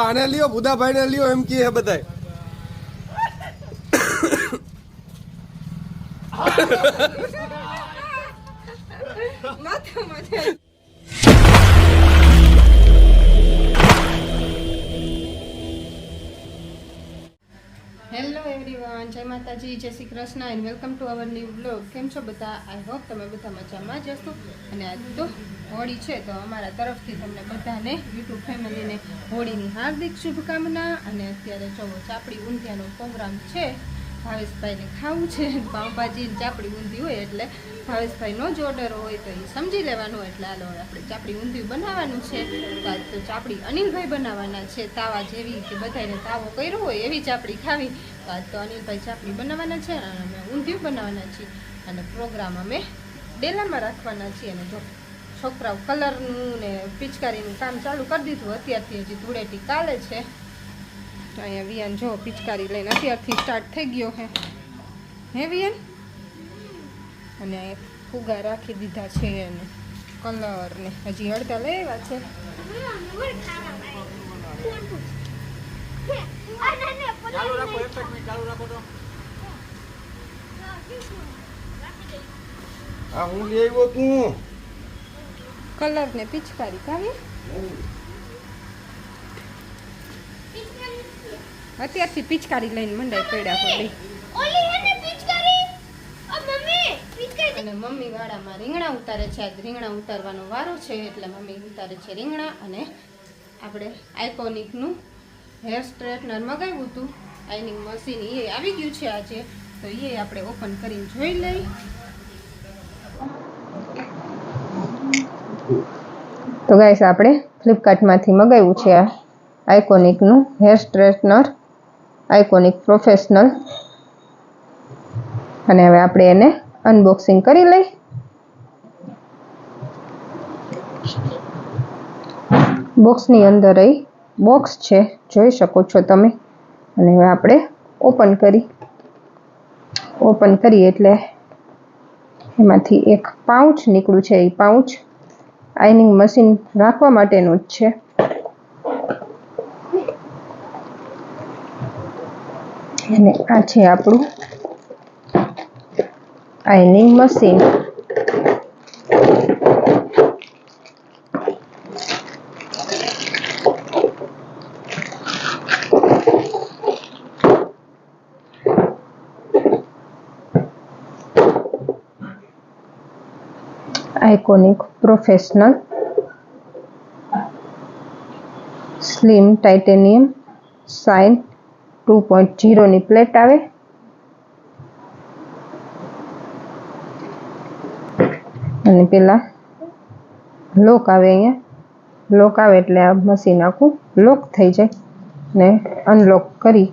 આને લ્યો ભુદાભાઈ ને લ્યો એમ કે બધાય. હેલો માતાજી, જય Shri Krishna and welcome to our new blog કેમ છો બધા? આઈ હોપ તમે બધા મજામાં જ હશો. અને આજ તો હોળી છે, તો અમારા તરફથી તમને બધાને યુટ્યુબ ફેમિલીને હોળીની હાર્દિક શુભકામના. અને અત્યારે જો ચાપડી ઊંધિયાનો પ્રોગ્રામ છે. ભાવેશભાઈને ખાવું છે પાઉંભાજી ચાપડી ઊંધી હોય એટલે ભાવેશભાઈનો જ ઓર્ડર હોય તો એ સમજી લેવાનું એટલે હાલો આપણે ચાપડી ઊંધિયું બનાવવાનું છે. તો ચાપડી અનિલભાઈ બનાવવાના છે. તાવા જેવી કે બધાને તાવો કર્યો હોય એવી ચાપડી ખાવી. તો આજ તો અનિલભાઈ ચાપડી બનાવવાના છે અને અમે ઊંધિયું બનાવવાના છીએ. અને પ્રોગ્રામ અમે ડેલામાં રાખવાના છીએ. અને જો છોકરાઓ કલરનું ને પિચકારીનું કામ ચાલુ કરી દીધું, અત્યારથી હજી ધૂળેટી કાલે છે. તો અહીંયા વિયાન જો પિચકારી લઈને અત્યારથી સ્ટાર્ટ થઈ ગયો હે. હે વિયાન? અને ફુગા રાખી દીધા છે એને કલર ને. હજી અડધા લેવા છે. હું લઈ આવ્યો તું. કલર ને પિચકારી કાવી અત્યારથી પિચકારી લઈને મંડાઈ પડ્યા પડી અને મમ્મી વાળામાં રીંગણા ઉતારે છે. આજ રીંગણા ઉતારવાનો વારો છે એટલે મમ્મી ઉતારે છે રીંગણા. અને આપણે આઇકોનિકનું હેર સ્ટ્રેટનર મગાવ્યું હતું. આઈનિંગ મશીન એ આવી ગયું છે આજે. તો એ આપણે ઓપન કરીને જોઈ લઈ. તો ગાઈસ આપણે ફ્લિપકાર્ટમાંથી મગાવ્યું છે આ આઇકોનિકનું હેર સ્ટ્રેટનર. આઇકોનિક પ્રોફેશનલ અને હવે આપણે એને અનબોક્સિંગ કરી લઈ. બોક્સની અંદર એ બોક્સ છે, જોઈ શકો છો તમે. અને હવે આપણે ઓપન કરી. ઓપન કરીએ એટલે એમાંથી એક પાઉચ નીકળ્યું છે. એ પાઉચ આઈનિંગ મશીન રાખવા માટેનું જ છે. અને આ છે આપણું ironing machine Ikonic professional slim titanium shine two point જીરોની plate આવે. અને પેલા લોક આવે અહીંયા. લોક આવે એટલે આ મશીન આખું લોક થઈ જાય ને અનલોક કરી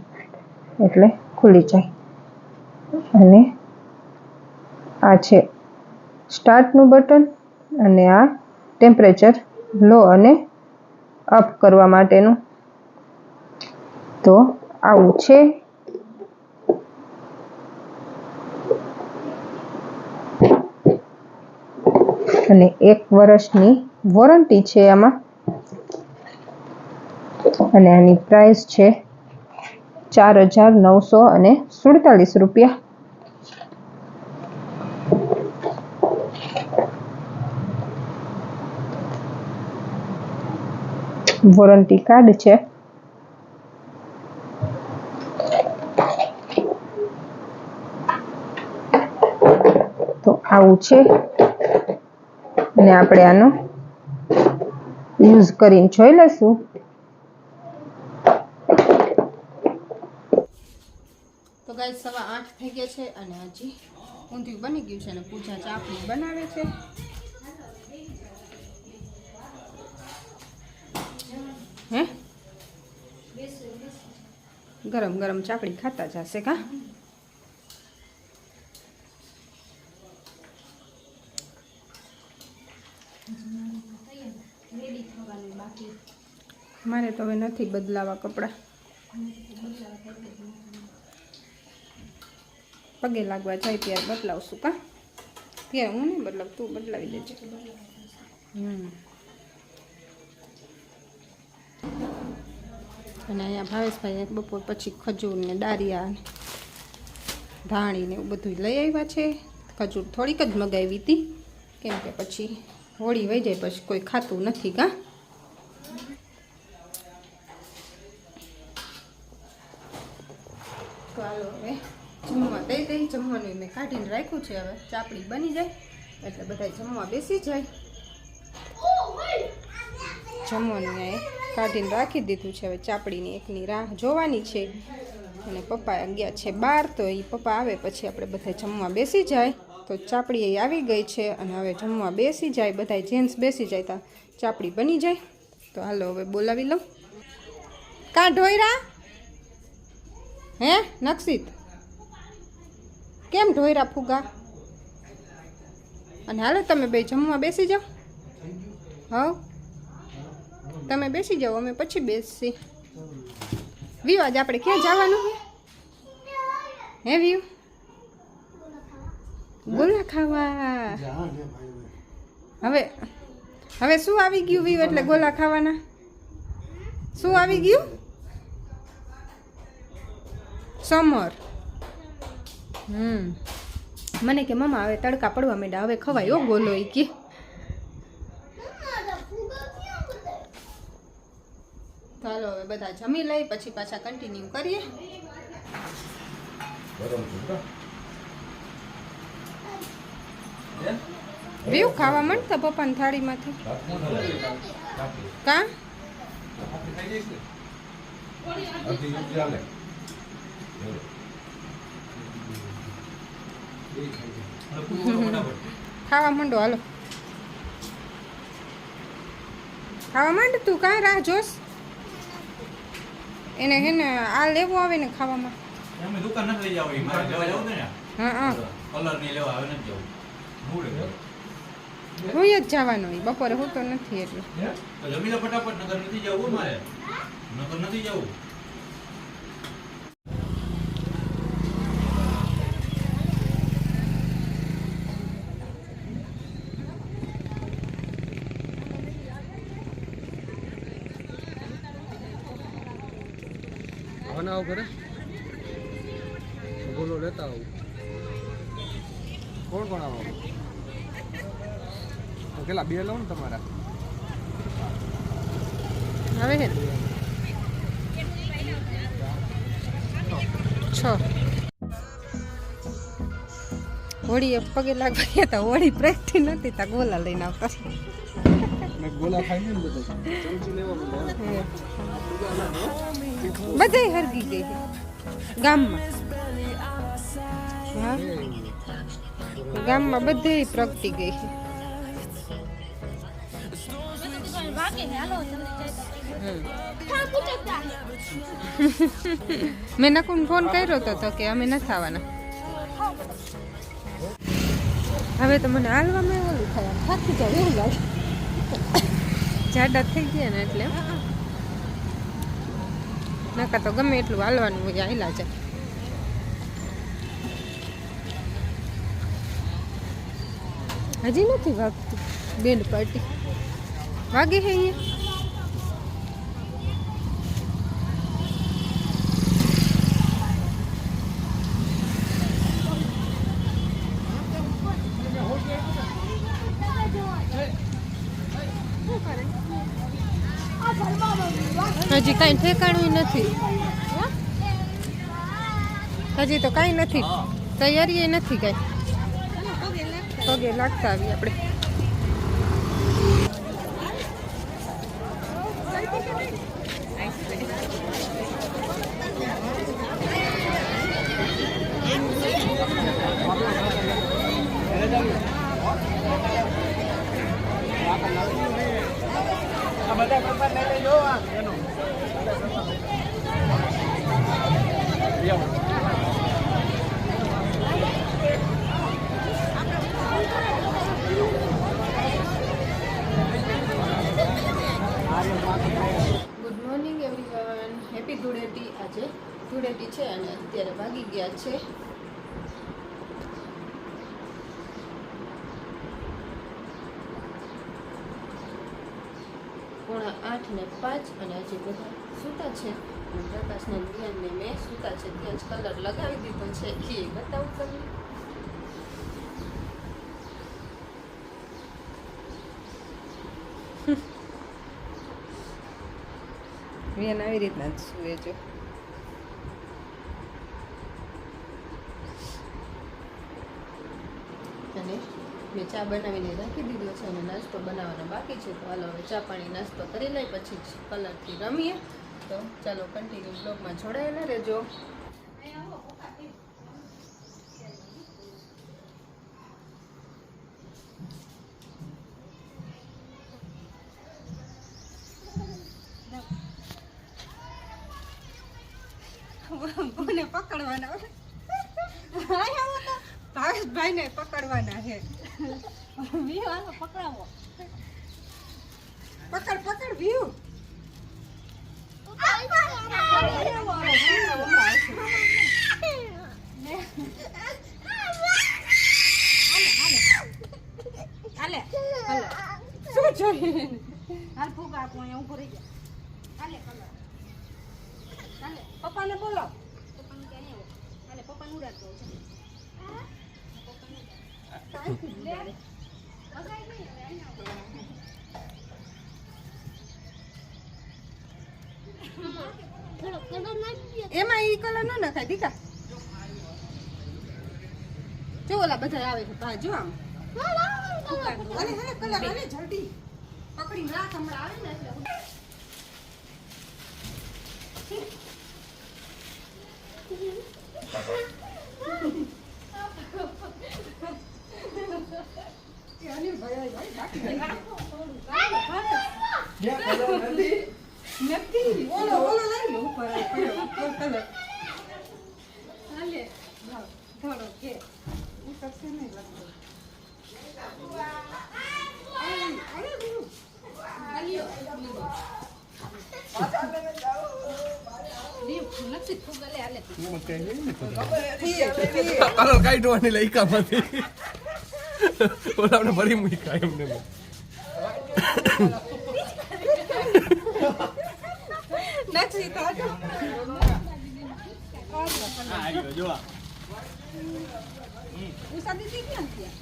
એટલે ખુલી જાય. અને આ છે સ્ટાર્ટનું બટન અને આ ટેમ્પરેચર લો અને અપ કરવા માટેનું. તો આવું છે? અને એક વર્ષની વોરંટી છે આમાં. અને આની પ્રાઇસ છે ચાર હજાર નવસો અને સુડતાલીસ રૂપિયા. વોરંટી કાર્ડ છે તો આવું છે. અને આપણે આનો યુઝ કરીને જોઈ લઈશું. તો ગાય સવા આઠ થઈ ગયા છે અને હજી ઊંધિયું બની ગયું છે અને પૂજા ચાપડી બનાવે છે. હે? ગરમ ગરમ ચાપડી ખાતા જશે કા? મારે તો હવે નથી બદલાવા કપડાં. પગે લાગવા જાય ત્યારે બદલાવશું કા? ત્યારે હું નહીં બદલાવ, તું બદલાવી દેજે. હમ. અને અહીંયા ભાવેશભાઈ બપોર પછી ખજૂર ને ડારિયા ધાણી ને એવું બધું લઈ આવ્યા છે. ખજૂર થોડીક જ મગાવી હતી. કેમ કે પછી હોળી વહી જાય પછી કોઈ ખાતું નથી કા તો હાલો હવે જમવા દઈ દઈ જમવાનું મેં કાઢીને રાખ્યું છે હવે. ચાપડી બની જાય, એટલે બધા જમવા બેસી જાય. જમવાનું મેં કાઢીને રાખી દીધું છે, હવે ચાપડીની એકની રાહ જોવાની છે. અને પપ્પા ગયા છે બહાર, તો એ પપ્પા આવે પછી આપણે બધા જમવા બેસી જાય. તો ચાપડી એ આવી ગઈ છે અને હવે જમવા બેસી જાય બધા જેન્ટ્સ બેસી જાય, તો ચાપડી બની જાય. તો હાલો હવે બોલાવી લઉં. કાં ઢોયરા? હે નક્ષિત કેમ ઢોયરા ફુગા? અને હાલો, તમે બે જમવા બેસી જાઓ. હવ. તમે બેસી જાઓ, અમે પછી બેસી. વ્યુ આજે આપણે ક્યાં જવાનું હે વ્યુ ગોલા ખાવા. હવે હવે શું આવી ગયું વ્યુ એટલે ગોલા ખાવાના? શું આવી ગયું? સમર. હમ. મને કે મમ્મા હવે તડકા પડવા માંડ્યા હવે ખવાય હો ગોલો ઈ કે. ચાલો હવે બધા જમી લઈ પછી પાછા કન્ટિન્યુ કરીએ. વ્યુ ખાવા મળતા પપ્પાની થાળીમાંથી. કા? ખાવા માંડો હાલો. ખાવા માંડ તું કાં રાહ જોશ? એને હે ને આ લેવું આવે ને ખાવામાં. હા જ જવાનો બપોરે હું તો નથી એટલે. જમી લો ફટાફટ નગર નથી જવું મારે. નગર નથી જવું. બનાવો કરે બોલો લેતા આવું. કોણ કોણ આવો તો કેટલા બે લઉં ને તમારા? હવે હે છ. હોળી પગે લાગવા ગયા હતા હોળી પ્રેક્ટિસ નથી તા ગોલા લઈને આવતા. ગોલા ખાઈ ને બધા. બધે હરગી ગઈ છે ગામમાં. હા? ગામમાં બધે પ્રગટી ગઈ છે મેં નકુન ફોન કર્યો હતો કે અમે નથી આવવાના. હવે તો મને હાલવામાં એવું થાય. થાકી જાવ એવું લાગે. જાડા થઈ ગયા ને એટલે. નકા તો ગમે એટલું હાલવાનું હોય, હાલ્યા છે હજી નથી વાગતું બેન્ડ પાર્ટી. વાગે છે અહીંયા હજી કાંઈ ઠેકાણું નથી. હજી તો કાંઈ નથી. તૈયારી નથી કાંઈ. પગે લાગતા આવી આપણે. Good morning everyone happy Dhuleti આજે. ધૂળેટી છે અને અત્યારે વાગી ગયા છે. પોણા આઠ ને પાંચ અને હજી બધા સૂતા છે. પ્રકાશના નિયનને મેં સૂતા છે. ત્યાં જ કલર લગાવી દીધો છે. એ બતાવું તમને. વિયન આવી રીતના જ સૂએ જો. અને મેં ચા બનાવીને રાખી દીધો છે અને નાસ્તો બનાવવાનો બાકી છે. તો હાલો હવે ચા પાણી નાસ્તો કરી લઈ પછી કલરથી રમીએ. તો ચાલો કન્ટિન્યુ બ્લોગમાં જોડાયેલા રહેજો કોને પકડવાના ભાવેશભાઈ ને પકડવાના છે પકડાવો. પકડ પકડ વ્યૂ હાલે શું જોઈએ હાલ ફૂગ આપો અહીંયા ઊભો રહી હાલે હાલે. પપ્પાને બોલો પપ્પાનું ક્યાં નહીં આવો હાલે પપ્પાનું ઉડાડતો છે બગાઈ ગઈ હવે અહીંયા આવો. એમાં ઈ કલર ન નખાય દીકા. જો ઓલા બધા આવે છે પા જો આમ. હાલે હાલે કલર હાલે જલ્દી. પકડી, રાખ, હમણાં આવે ને એટલે હું- એ અનિલભાઈ, ભાઈ, બાકી ક્યાં કલર નથી. ઓલો ઓલો લઈ લો ઉપર કલર હાલે થોડો કે. ઉતરશે નહીં લગભગ આઈ, આઈ, ગુરુ. હાલ્યો, લીધો. લીવ, નથી ફૂગ, હાલે, હાલે. કલર કાઢવાની લઈકામાંથી ઓલા આપણે ભરી મૂક્યા એમને એમ. નથી તો હજુ. ઉષા દીદી ક્યાં ગયા?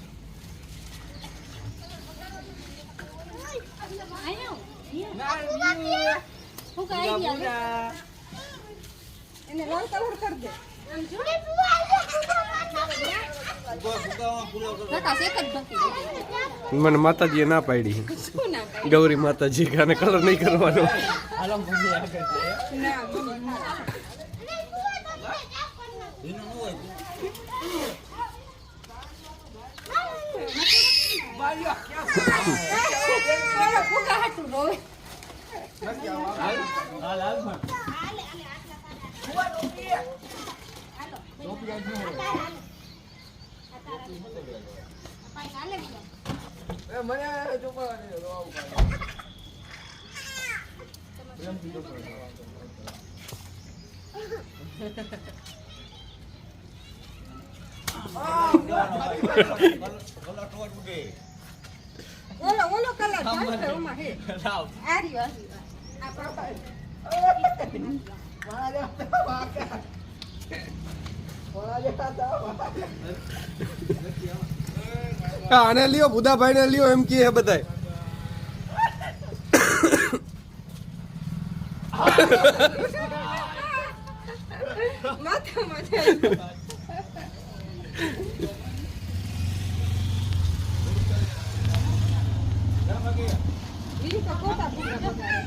ફૂગ આવી મને માતાજીએ ના પાડી ગૌરી માતાજી કે કલર નહીં કરવાનો ના મમ્મી, ના. ઓલો. ઓલો કલર ચાલશે ઓમાં હે રહ્યો, આ રહ્યો. આ પાપા. હા આને લ્યો બુધાભાઈ ને લ્યો એમ કે બધાય માથા જાય. બીજું તો ખોટા ફુગા બગાડે.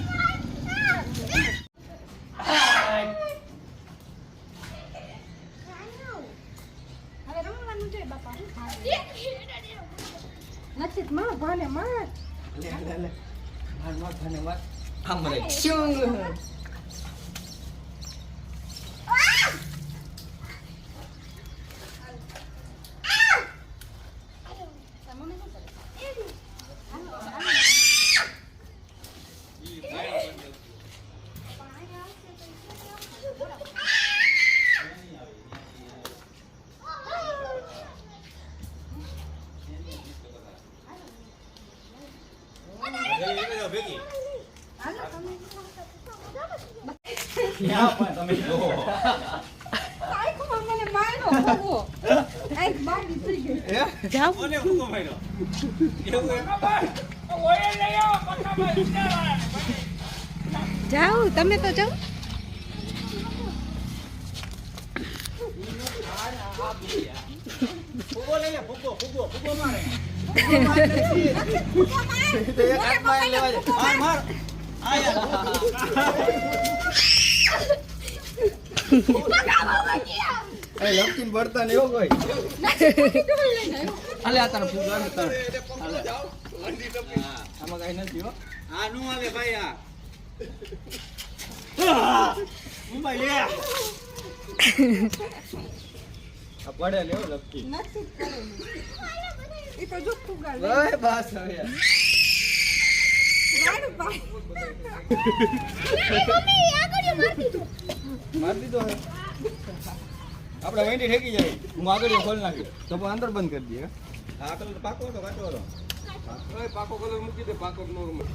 હવે રમવાનું છે બાપા નથી જ માં ભાને માં આમ રે શું મમ્મી શું કરે ભેગી હાલો તમે આંખમાં મને માર્યો ભગવો. આંખ બાકી ને ગઈ. જાઓ જાઓ તમે તો જાઓ હાલે આ તારા ફૂગ હાલે તારા આ નું આવે ભાઈ આ નથી જ કરેલું. ઈ તો જો ફુગા લે. વાળ ભાઈ. આપણે વેંડી ઠેકી જાય. હું આગળ ખોલ નાખી તો અંદર બંધ કરી દઈએ. આ કલર પાકો તો કાચો ઓય, પાકો કલર મૂકી દે પાકો નોર્મલ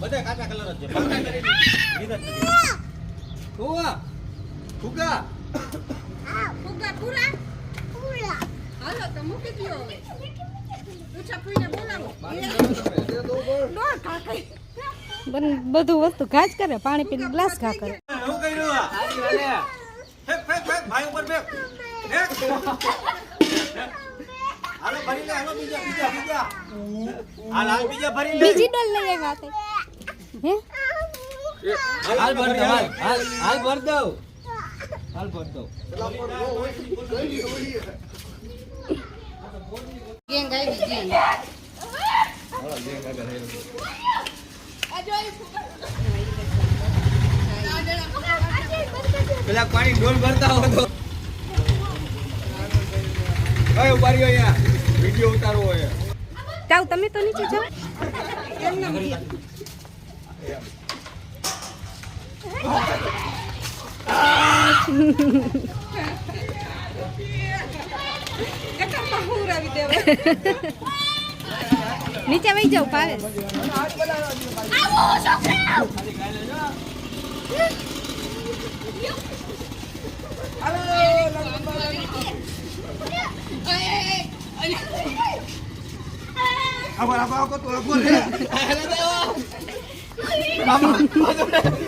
બધા કાચા કલર જ છે. ફુગા. ફુગા ફુગા પૂરા? હાલો તો મૂકી હવે. બધું વસ્તુ ઘાસ કરે પાણી પીને ગ્લાસ ઘા કરે. બીજા બીજા બીજા હાલ હાલ બીજા ભરી લે બીજી ડોલ લઈ આવ્યા હે? હાલ ભર દો હાલ હાલ હાલ ભર દો હાલ ભર દો ગેંગ આવી ગેંગ. પેલા પાણી ડોલ ભરતા હો તો. ઓય ઊભા રહ્યો અહીંયા. વિડિયો ઉતારવો હોય. જાઓ તમે તો નીચે જાઓ. ગટરમાં નીચે વહી જાઓ પાવે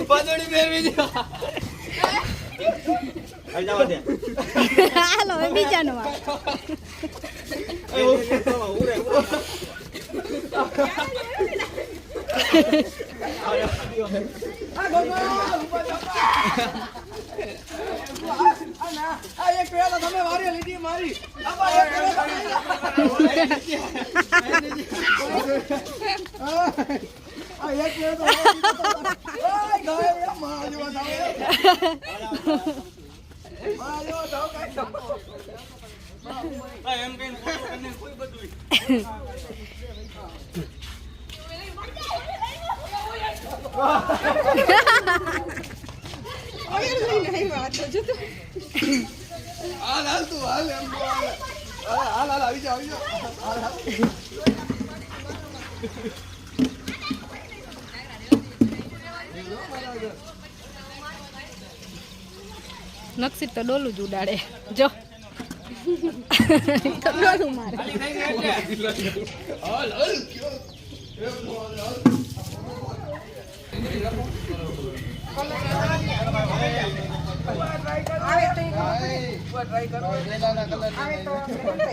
પાદોડી ફેરવી જવા હાલો એ બીજાનો એક નકશી તો ડોલું જ ઉડાડે. જો. તો ડોલું મારે આવે તો ઈ ખબર પડે.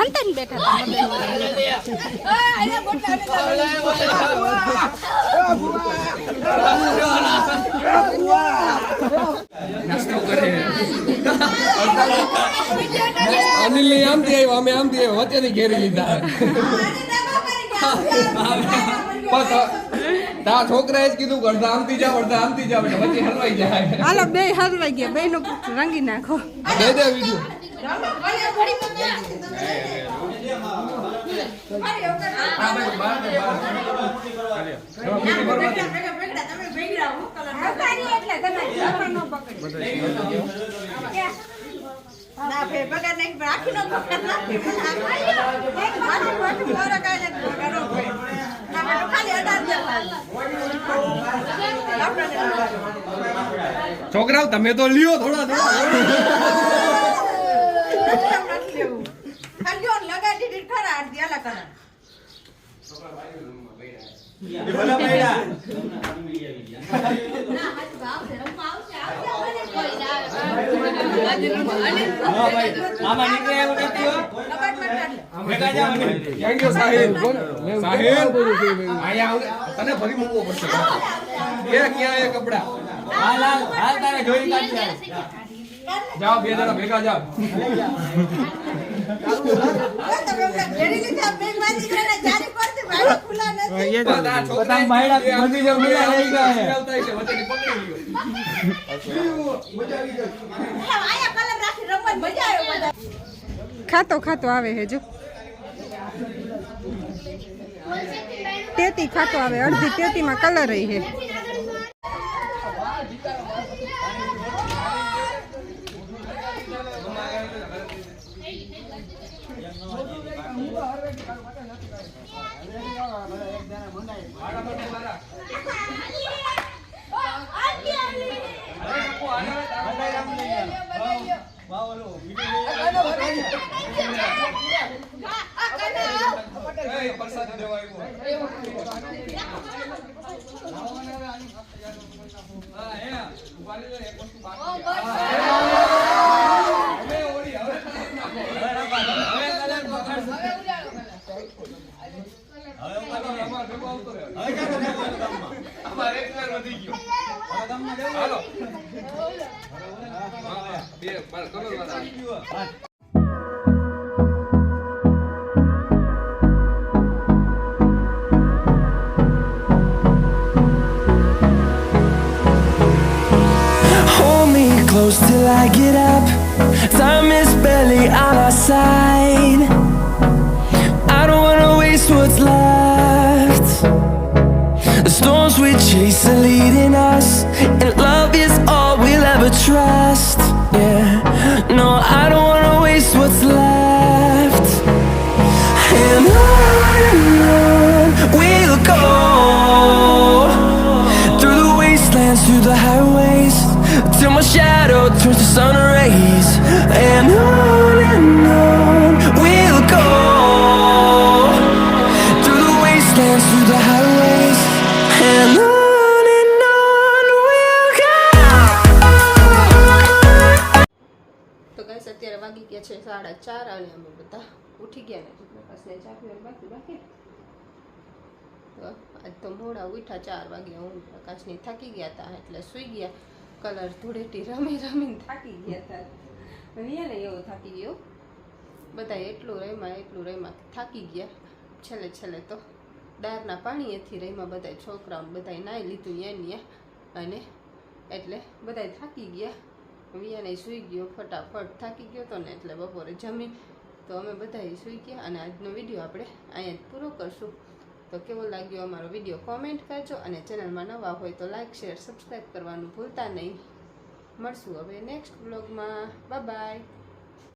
હંતન બેઠા અનિલની આમથી આવ્યો અમે આમથી આવ્યો અત્યારે ઘેરી લીધા. તા છોકરાએ જ કીધું કરતા અડધા આમથી જાવ અડધા આમથી જાવ વચ્ચે હલવાઈ જાય. હાલો બે હલવાઈ ગયા. બે નું રંગી નાખો. દે દે બીજી. ના ફે એક મોરો કાઢે તો નો ફે ના મેં ખાલી અડાર દે છોકરાઓ, તમે તો લ્યો થોડા થોડા ખાલી ઓન લગાડી દીધી ખરા અડધી અલગ કલર એ ભલા પૈડા. હા ભાઈ, આમાં નીકળે એવું નથી હો. ભેગા જાઓ ને. થેન્ક યુ સાહિલ સાહિલ અહીંયા આવ. તને ફરી મૂકવો પડશે ક્યાં એ કપડા? હાલ, હાલ, હાલ તારે જોઈ કાઢજે. જાઓ બે જણા ભેગા જાઓ. ખાતો ખાતો આવે હે જો. તેતી ખાતો આવે અડધી તેતીમાં કલર હે. Close till I get up. અત્યારે વાગી ગયા છે સાડા ચાર અને અમે બધા. ઉઠી ગયા ને. પ્રકાશને ચાખ્યું બાકી બાકી? આજ તો મોડા ઉઠ્યા ચાર વાગ્યા હું પ્રકાશની થાકી ગયા હતા એટલે સૂઈ ગયા. કલર ધૂળેટી રમી રમીને થાકી ગયા હતા ને એવો થાકી ગયો? બધા એટલું રમ્યા એટલું રમ્યા થાકી ગયા. છેલ્લે છેલ્લે તો દારના પાણીએથી રમ્યા બધા છોકરાઓ બધાએ નાહી લીધું એની અને એટલે બધાય થાકી ગયા. વિયાને સૂઈ ગયો ફટાફટ. થાકી ગયો તો ને એટલે બપોરે જમી. તો અમે બધા સૂઈ ગયા અને આજનો વીડિયો આપણે અહીંયા જ પૂરો કરશું. તો કેવો લાગ્યો અમારો વીડિયો? કોમેન્ટ કરજો અને ચેનલમાં નવા હોય તો લાઈક, શેર સબસ્ક્રાઈબ કરવાનું ભૂલતા નહીં. મળશું હવે નેક્સ્ટ બ્લોગમાં બાય.